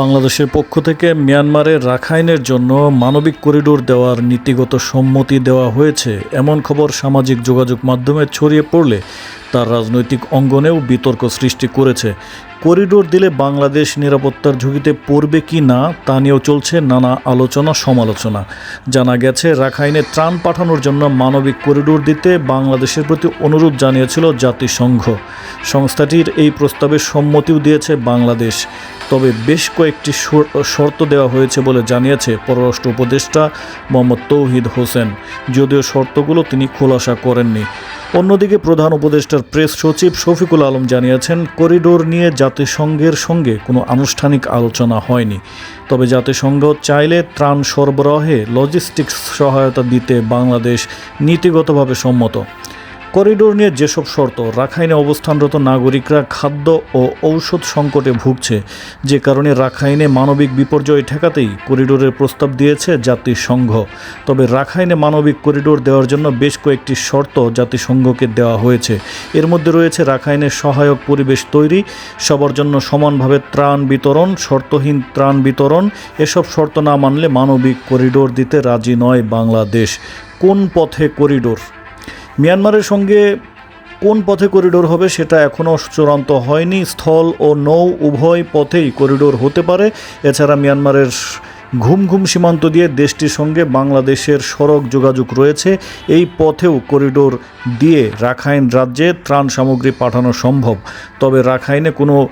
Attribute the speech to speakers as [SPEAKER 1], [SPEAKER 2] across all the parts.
[SPEAKER 1] বাংলাদেশের পক্ষ থেকে মিয়ানমারের রাখাইনের জন্য মানবিক করিডোর দেওয়ার নীতিগত সম্মতি দেওয়া হয়েছে। এমন খবর সামাজিক যোগাযোগ মাধ্যমে ছড়িয়ে পড়লে তার রাজনৈতিক অঙ্গনেও বিতর্ক সৃষ্টি করেছে। করিডোর দিলে বাংলাদেশ নিরাপত্তার ঝুঁকিতে পড়বে কি না, তা নিয়েও চলছে নানা আলোচনা, সমালোচনা। জানা গেছে, রাখাইনে ত্রাণ পাঠানোর জন্য মানবিক করিডোর দিতে বাংলাদেশের প্রতি অনুরোধ জানিয়েছিল জাতিসংঘ। সংস্থাটির এই প্রস্তাবে সম্মতিও দিয়েছে বাংলাদেশ। তবে বেশ কয়েকটি শর্ত দেওয়া হয়েছে বলে জানিয়েছে পররাষ্ট্র উপদেষ্টা মোহাম্মদ তৌহিদ হোসেন। যদিও শর্তগুলো তিনি খোলাসা করেননি। অন্যদিকে প্রধান উপদেষ্টার প্রেস সচিব শফিকুল আলম জানিয়েছেন, করিডোর নিয়ে জাতিসংঘের সঙ্গে কোনো আনুষ্ঠানিক আলোচনা হয়নি। তবে জাতিসংঘ চাইলে ত্রাণ সরবরাহে লজিস্টিক্স সহায়তা দিতে বাংলাদেশ নীতিগতভাবে সম্মত। করিডোর নিয়ে যেসব শর্ত, রাখাইনে অবস্থানরত নাগরিকরা খাদ্য ও ঔষধ সংকটে ভুগছে, যে কারণে রাখাইনে মানবিক বিপর্যয় ঠেকাতেই করিডোরের প্রস্তাব দিয়েছে জাতিসংঘ। তবে রাখাইনে মানবিক করিডোর দেওয়ার জন্য বেশ কয়েকটি শর্ত জাতিসংঘকে দেওয়া হয়েছে। এর মধ্যে রয়েছে রাখাইনের সহায়ক পরিবেশ তৈরি, সবার জন্য সমানভাবে ত্রাণ বিতরণ, শর্তহীন ত্রাণ বিতরণ, এসব শর্ত না মানলে মানবিক করিডোর দিতে রাজি নয় বাংলাদেশ। কোন পথে করিডোর? মিয়ানমারের সঙ্গে কোন পথে করিডোর হবে সেটা এখনও চূড়ান্ত হয়নি। স্থল ও নৌ উভয় পথেই করিডোর হতে পারে। এছাড়া মিয়ানমারের ঘুম ঘুম সীমান্ত দিয়ে দেশটির সঙ্গে বাংলাদেশের সড়ক যোগাযোগ রয়েছে। এই পথেও করিডোর দিয়ে রাখাইন রাজ্যে ত্রাণ সামগ্রী পাঠানো সম্ভব। তবে রাখাইনে কোনো,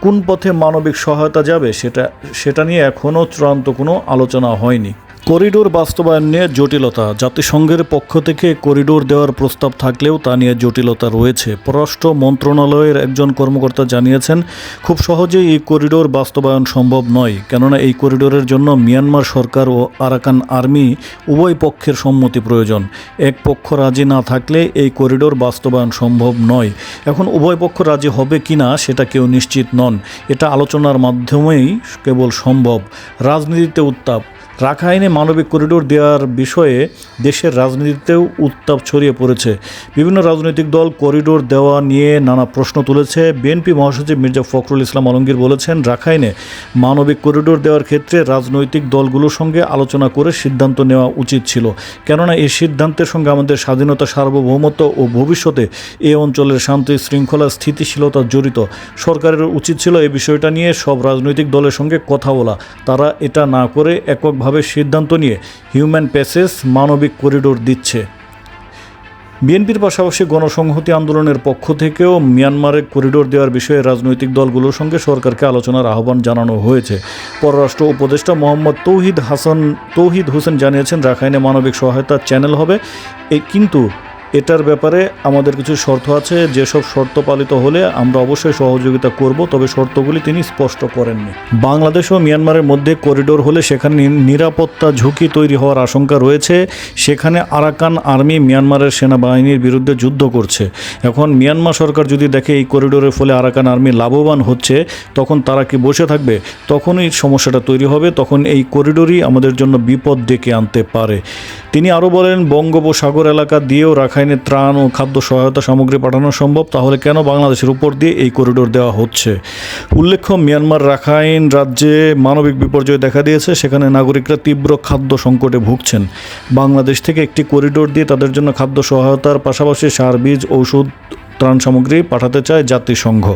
[SPEAKER 1] কোন পথে মানবিক সহায়তা যাবে সেটা সেটা নিয়ে এখনও চূড়ান্ত কোনো আলোচনা হয়নি। করিডোর বাস্তবায়ন নিয়ে জটিলতা। জাতিসংঘের পক্ষ থেকে করিডোর দেওয়ার প্রস্তাব থাকলেও তা নিয়ে জটিলতা রয়েছে। পররাষ্ট্র মন্ত্রণালয়ের একজন কর্মকর্তা জানিয়েছেন, খুব সহজেই এই করিডোর বাস্তবায়ন সম্ভব নয়, কেননা এই করিডোরের জন্য মিয়ানমার সরকার ও আরাকান আর্মি উভয় পক্ষের সম্মতি প্রয়োজন। এক পক্ষ রাজি না থাকলে এই করিডোর বাস্তবায়ন সম্ভব নয়। এখন উভয় পক্ষ রাজি হবে কি না সেটা কেউ নিশ্চিত নন। এটা আলোচনার মাধ্যমেই কেবল সম্ভব। রাজনীতিতে উত্তাপ। রাখাইনে মানবিক করিডোর দেওয়ার বিষয়ে দেশের রাজনীতিতেও উত্তাপ ছড়িয়ে পড়েছে। বিভিন্ন রাজনৈতিক দল করিডোর দেওয়া নিয়ে নানা প্রশ্ন তুলেছে। বিএনপি মহাসচিব মির্জা ফখরুল ইসলাম আলমগীর বলেছেন, রাখাইনে মানবিক করিডোর দেওয়ার ক্ষেত্রে রাজনৈতিক দলগুলোর সঙ্গে আলোচনা করে সিদ্ধান্ত নেওয়া উচিত ছিল। কেননা এই সিদ্ধান্তের সঙ্গে আমাদের স্বাধীনতা, সার্বভৌমত্ব ও ভবিষ্যতে এ অঞ্চলের শান্তি, শৃঙ্খলা, স্থিতিশীলতা জড়িত। সরকারের উচিত ছিল এই বিষয়টা নিয়ে সব রাজনৈতিক দলের সঙ্গে কথা বলা। তারা এটা না করে এককভাবে সিদ্ধান্ত নিয়ে হিউম্যান প্যাসেস মানবিক করিডোর দিচ্ছে। বিএনপির পাশাপাশি গণসংহতি আন্দোলনের পক্ষ থেকেও মিয়ানমারে করিডোর দেওয়ার বিষয়ে রাজনৈতিক দলগুলোর সঙ্গে সরকারকে আলোচনার আহ্বান জানানো হয়েছে। পররাষ্ট্র উপদেষ্টা মোহাম্মদ তৌহিদ হাসান তৌহিদ হোসেন জানিয়েছেন, রাখাইনে মানবিক সহায়তার চ্যানেল হবে। কিন্তু এটার ব্যাপারে আমাদের কিছু শর্ত আছে। যেসব শর্ত পালিত হলে আমরা অবশ্যই সহযোগিতা করব, তবে শর্তগুলি তিনি স্পষ্ট করেননি। বাংলাদেশ ও মিয়ানমারের মধ্যে করিডোর হলে সেখানে নিরাপত্তা ঝুঁকি তৈরি হওয়ার আশঙ্কা রয়েছে। সেখানে আরাকান আর্মি মিয়ানমারের সেনাবাহিনীর বিরুদ্ধে যুদ্ধ করছে। এখন মিয়ানমার সরকার যদি দেখে এই করিডোরের ফলে আরাকান আর্মি লাভবান হচ্ছে, তখন তারা কি বসে থাকবে? তখনই সমস্যাটা তৈরি হবে। তখন এই করিডোরই আমাদের জন্য বিপদ ডেকে আনতে পারে। তিনি আরও বলেন, বঙ্গোপসাগর এলাকা দিয়েও রাখাইনে ত্রাণ ও খাদ্য সহায়তা সামগ্রী পাঠানো সম্ভব, তাহলে কেন বাংলাদেশের উপর দিয়ে এই করিডোর দেওয়া হচ্ছে? উল্লেখ্য, মিয়ানমার রাখাইন রাজ্যে মানবিক বিপর্যয় দেখা দিয়েছে, সেখানে নাগরিকরা তীব্র খাদ্য সংকটে ভুগছেন। বাংলাদেশ থেকে একটি করিডোর দিয়ে তাদের জন্য খাদ্য সহায়তার পাশাপাশি সার, বীজ, ঔষধ, ত্রাণ সামগ্রী পাঠাতে চায় জাতিসংঘ।